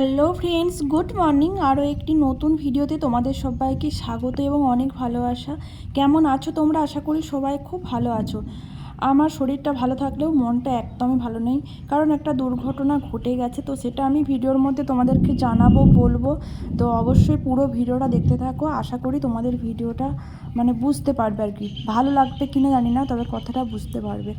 Hello friends good morning আরও একটি নতুন ভিডিওতে তোমাদের সবাইকে স্বাগত এবং অনেক ভালোবাসা। কেমন আছো তোমরা? আশা করি সবাই খুব ভালো আছো। আমার শরীরটা ভালো থাকলেও মনটা একদমই ভালো নেই। কারণ একটা দুর্ঘটনা ঘটে গেছে, তো সেটা আমি ভিডিওর মধ্যে তোমাদেরকে জানাব, বলব। তো অবশ্যই পুরো ভিডিওটা দেখতে থাকো। আশা করি তোমাদের ভিডিওটা মানে বুঝতে পারবে আর কি। ভালো লাগবে কিনা জানি না, তবে কথাটা বুঝতে পারবে।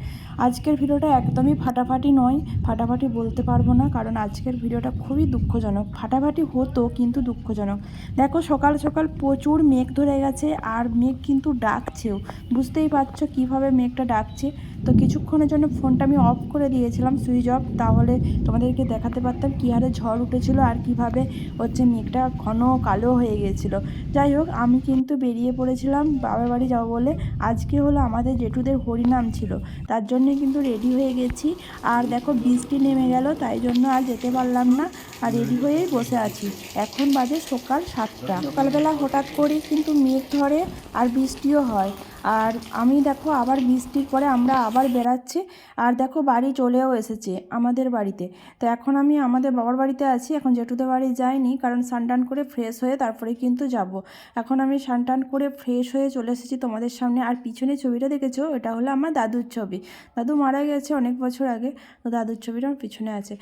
আজকের ভিডিওটা একদমই ফাটাফাটি নয়, ফাটাফাটি বলতে পারব না, কারণ আজকের ভিডিওটা খুবই দুঃখজনক। ফাটাফাটি হতো, কিন্তু দুঃখজনক। দেখো, সকাল সকাল প্রচুর মেঘ ধরে গেছে, আর মেঘ কিন্তু ডাকছেও। বুঝতেই পারছ কীভাবে মেঘটা ডাকছে? তো কিছুক্ষণের জন্য ফোনটা আমি অফ করে দিয়েছিলাম সুইচ অফ, তাহলে তোমাদেরকে দেখাতে পারতাম কী হারে ঝড় উঠেছিল আর কীভাবে হচ্ছে মেঘটা ঘন কালো হয়ে গিয়েছিল। যাই হোক, আমি কিন্তু বেরিয়ে পড়েছিলাম বাবার বাড়ি যাব বলে। আজকে হলো আমাদের জেঠুদের হরিনাম ছিল, তার জন্যে কিন্তু রেডি হয়ে গেছি। আর দেখো বৃষ্টি নেমে গেল, তাই জন্য আর যেতে পারলাম না। আর রেডি হয়েই বসে আছি। এখন বাজে সকাল সাতটা। সকালবেলা হঠাৎ করেই কিন্তু মেঘ ধরে আর বৃষ্টিও হয়। আর আমি দেখো আবার বৃষ্টির পরে আমরা আবার বেড়াচ্ছি। আর দেখো বাড়ি চলেও এসেছে আমাদের বাড়িতে। তো এখন আমি আমাদের বাবার বাড়িতে আছি এখন জেঠুদের বাড়ি যাইনি কারণ স্নান করে ফ্রেশ হয়ে তারপরে কিন্তু যাব। এখন আমি স্নান করে ফ্রেশ হয়ে চলে এসেছি তোমাদের সামনে। আর পিছনে ছবিটা দেখেছ? এটা হলো আমার দাদুর ছবি। দাদু মারা গেছে অনেক বছর আগে তো দাদুর ছবিটা আমার পিছনে আছে।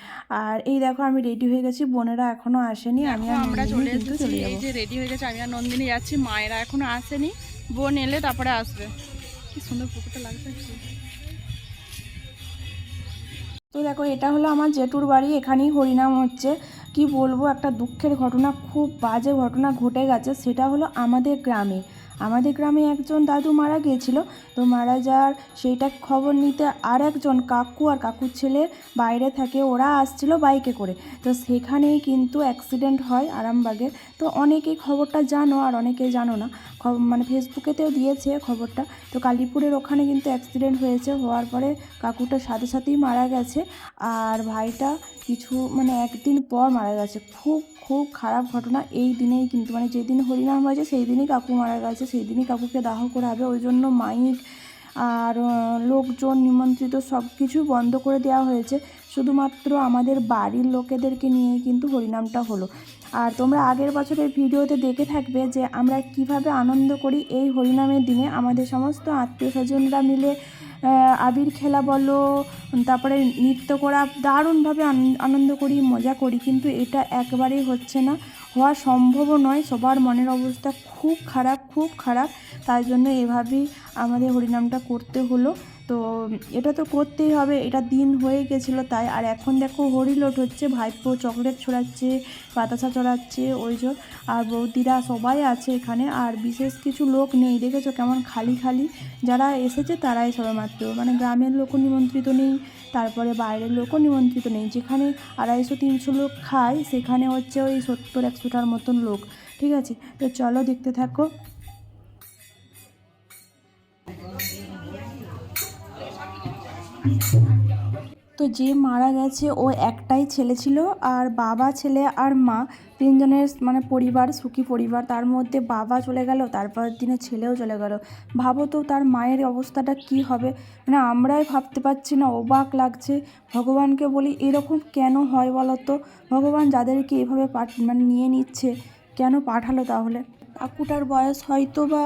আর এই দেখো আমি রেডি হয়ে গেছি বোনেরা এখনও আসেনি আমি আমরা চলে এসেছি। এই যে রেডি হয়ে গেছে আমি আর নন্দিনী যাচ্ছি মায়েরা এখনও আসেনি। বোন এলে তারপরে আসবে। কি সুন্দর পুকুরটা লাগছে। তো দেখো, এটা হলো আমার জেঠুর বাড়ি, এখানেই হরিনাম হচ্ছে। কি বলব, একটা দুঃখের ঘটনা, খুব বাজে ঘটনা ঘটে গেছে, সেটা হলো আমাদের গ্রামে। আমাদের গ্রামে একজন দাদু মারা গিয়েছিল, তো মারা যাওয়ার সেইটা খবর নিতে আর একজন কাকু আর কাকুর ছেলে বাইরে থাকে ওরা আসছিল বাইকে করে। তো সেখানেই কিন্তু অ্যাক্সিডেন্ট হয় আরামবাগে তো অনেকেই খবরটা জানো আর অনেকে জানো না। মানে ফেসবুকেতেও দিয়েছে খবরটা। তো কালীপুরের ওখানে কিন্তু অ্যাক্সিডেন্ট হয়েছে, হওয়ার পরে কাকুটার সাথে সাথেই মারা গেছে। আর ভাইটা কিছু মানে একদিন পর মারা গেছে। খুব খুব খারাপ ঘটনা। এই দিনেই কিন্তু মানে যেদিন হরিনাম হয়েছে, সেই দিনই কাকু মারা গেছে। সেই দিনই কাকুকে দাহ করা হবে ওই জন্য মাইক আর লোকজন নিমন্ত্রিত সব কিছু বন্ধ করে দেওয়া হয়েছে। শুধুমাত্র আমাদের বাড়ির লোকেদেরকে নিয়ে কিন্তু হরিনামটা হলো। আর তোমরা আগের বছরের ভিডিওতে দেখে থাকবে যে আমরা কীভাবে আনন্দ করি এই হরিনামের দিনে। আমাদের সমস্ত আত্মীয় স্বজনরা মিলে আবির খেলা বলো তারপরে নৃত্য করা, দারুণভাবে আন- আনন্দ করি, মজা করি, কিন্তু এটা একবারেই হচ্ছে না। হওয়া সম্ভবও নয়, সবার মনের অবস্থা খুব খারাপ খুব খারাপ। তাই জন্য এভাবেই আমাদের হরিনামটা করতে হলো। তো এটা তো করতেই হবে, এটা দিন হয়ে গেছিল তাই। আর এখন দেখো হরিলোট হচ্ছে, ভাইপো চকলেট ছড়াচ্ছে, বাতাসা চড়াচ্ছে, ওই যে, আর বৌদিরা সবাই আছে এখানে, আর বিশেষ কিছু লোক নেই, দেখেছ কেমন খালি খালি? যারা এসেছে তারাই সবে মাত্র মানে গ্রামের লোকও নিমন্ত্রিত নেই, তারপরে বাইরের লোকও নিমন্ত্রিত নেই। যেখানে আড়াইশো, তিনশো লোক খায়, সেখানে হচ্ছে ওই সত্তর, একশোটার মতন লোক, ঠিক আছে? তো চলো দেখতে থাকো। তো যে মারা গেছে, ও একটাই ছেলে ছিল আর বাবা ছেলে আর মা তিনজনের মানে পরিবার, সুখী পরিবার। তার মধ্যে বাবা চলে গেল তারপর দিনে ছেলেও চলে গেল। ভাবো তো তার মায়ের অবস্থাটা কি হবে? মানে আমরাই ভাবতে পারছি না, অবাক লাগছে। ভগবানকে বলি, এরকম কেন হয় বলো তো? ভগবান যাদেরকে এভাবে পাঠ মানে নিয়ে নিচ্ছে, কেন পাঠালো তাহলে? কাকুটার বয়স হয়তো বা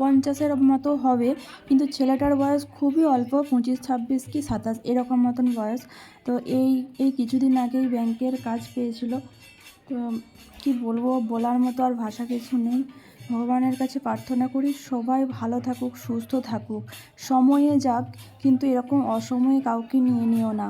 পঞ্চাশের মতো হবে, কিন্তু ছেলেটার বয়স খুবই অল্প, পঁচিশ, ছাব্বিশ কি সাতাশ, এরকম মতন বয়স। তো এই এই কিছুদিন আগেই ব্যাংকের কাজ পেয়েছিল। তো কি বলব, বলার মতো আর ভাষা কিছু নেই। ভগবানের কাছে প্রার্থনা করি, সবাই ভালো থাকুক, সুস্থ থাকুক। সময়ে যাক, কিন্তু এরকম অসময়ে কাউকে নিয়ে নিও না।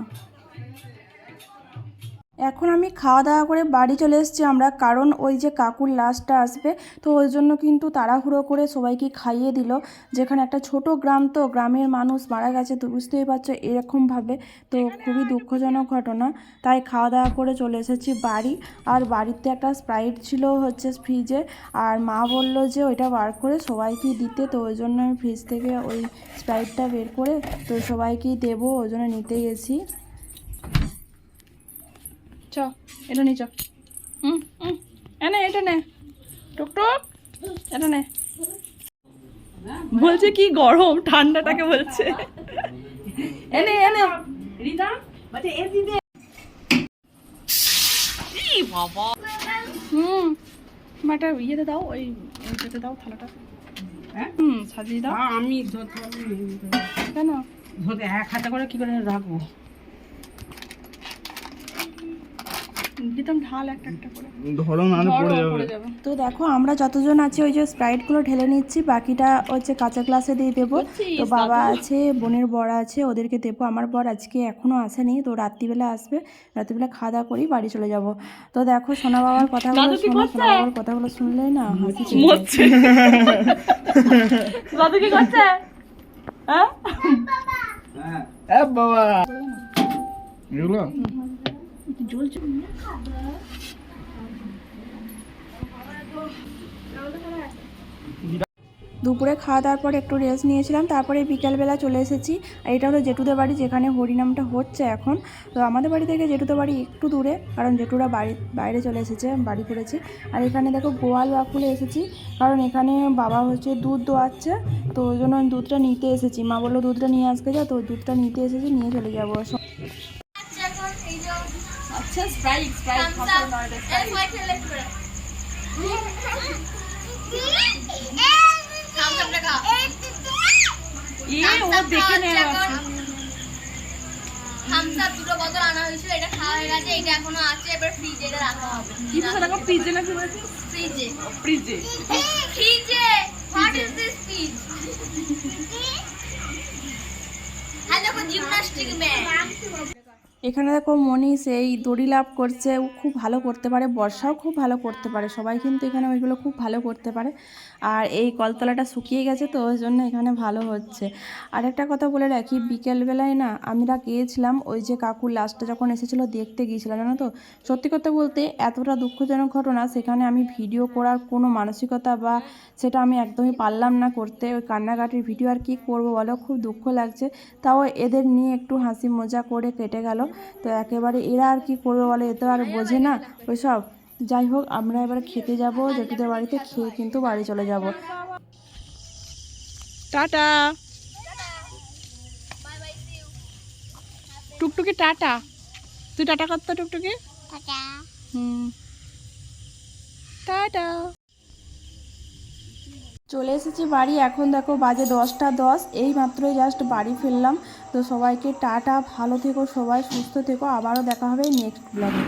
এখন আমি খাওয়া দাওয়া করে বাড়ি চলে এসেছি আমরা, কারণ ওই যে কাকুর লাশটা আসবে, তো ওই জন্য কিন্তু তাড়াহুড়ো করে সবাইকে খাইয়ে দিল। যেখানে একটা ছোট গ্রাম তো, গ্রামের মানুষ মারা গেছে, তো বুঝতেই পারছ এরকমভাবে, তো খুবই দুঃখজনক ঘটনা। তাই খাওয়া দাওয়া করে চলে এসেছি বাড়ি, আর বাড়িতে একটা স্প্রাইট ছিল হচ্ছে ফ্রিজে, আর মা বলল যে ওইটা বার করে সবাইকে দিতে, তো ওই জন্য আমি ফ্রিজ থেকে ওই স্প্রাইটটা বের করে, তো সবাইকেই দেবো, ওই জন্য নিতে গেছি। চ এটা নি চ। হুম হুম এনে এটা নে। টুকটুক এটা নে। বলছে কি গরম ঠান্ডাটাকে বলছে। এনে এনে রিতা বলছে এ দিদি ই হুম মাটা ইয়েতে দাও ওই ওইটাতে দাও থালাটা। হ্যাঁ? হুম সাজিয়ে দাও। আমি। কেন? এক হাতে করে কি করে রাখব? দিতাম ঢাল একটা একটা করে। ধরো না পড়ে যাবে। তো দেখো আমরা যতজন আছি ওই যে স্প্রাইটগুলো ঢেলে নিচ্ছি বাকিটা হচ্ছে কাঁচা গ্লাসে দিয়ে দেবো। তো বাবা আছে বোনের বর আছে ওদেরকে দেবো। আমার বর আজকে এখনও আসেনি তো রাত্রিবেলা আসবে। রাত্রিবেলা খাওয়া দাওয়া করেই বাড়ি চলে যাব। তো দেখো সোনা বাবার কথাগুলো শোনো সোনা বাবার কথাগুলো শুনলে না হাসি দাদু কি করছে? হ্যাঁ বাবা। এগুলো? দুপুরে খাওয়া দাওয়ার পর একটু রেস্ট নিয়েছিলাম, তারপরে বিকালবেলা চলে এসেছি। আর এটা হলো জেঠুদের বাড়ি, যেখানে হরিনামটা হচ্ছে এখন। তো আমাদের বাড়ি থেকে জেঠুদের বাড়ি একটু দূরে, কারণ জেঠুরা বাড়ি, বাইরে চলে এসেছে, বাড়ি করেছে আর এখানে দেখো গোয়াল বাকুলে এসেছি, কারণ এখানে বাবা হচ্ছে দুধ দোয়াচ্ছে, তো ওই জন্য দুধটা নিতে এসেছি। মা বলল, দুধটা নিয়ে আসতে যা, তো দুধটা নিতে এসেছি, নিয়ে চলে যাব। আচ্ছা স্প্রাইট স্প্রাইট ইয়ে ও দেখে নেওয়া থামসাপ দুটো বোতল আনা হয়েছিল এটা খাওয়া হয়ে গেছে এটা এখনও আছে এবার ফ্রিজে এটা রাখা হবে। কি বলছো দেখো পিজে না কি ফ্রিজে ফ্রিজে ফ্রিজে হোয়াট ইজ দিস ফ্রিজ হ্যাঁ দেখো জিমনাস্টিক ম্যান এখানে দেখো মনীষ এই দড়ি লাভ করছে খুব ভালো করতে পারে, বর্ষাও খুব ভালো করতে পারে, সবাই কিন্তু এখানে ওইগুলো খুব ভালো করতে পারে। আর এই কলতলাটা শুকিয়ে গেছে তো, ওই জন্য এখানে ভালো হচ্ছে। আর একটা কথা বলে রাখি, বিকেলবেলায় না আমরা গিয়েছিলাম, ওই যে কাকুর লাস্টে যখন এসেছিল দেখতে গিয়েছিলাম, জানো তো? সত্যি কথা বলতে এতটা দুঃখজনক ঘটনা, সেখানে আমি ভিডিও করার কোনো মানসিকতা বা সেটা আমি একদমই পারলাম না করতে, ওই কান্নাকাটির ভিডিও আর কি করব বলো, খুব দুঃখ লাগছে। তাও এদের নিয়ে একটু হাসি মজা করে কেটে গেল। তো একেবারে এরা আর কি করবে বলে এ তো আর বোঝে না ওইসব। যাই হোক আমরা এবার খেতে যাব জেঠুদের বাড়িতে খেয়ে কিন্তু বাড়ি চলে যাব। টাটা। টুকটুকি টাটা। তুই টাটা কর তো টুকটুকি। হুম। টাটা। চলে এসেছি বাড়ি। এখন দেখো বাজে দশটা দশ, এই মাত্রই জাস্ট বাড়ি ফিরলাম। তো সবাইকে টাটা, ভালো থেকো সবাই, সুস্থ থেকো। আবারও দেখা হবে নেক্সট ব্লগে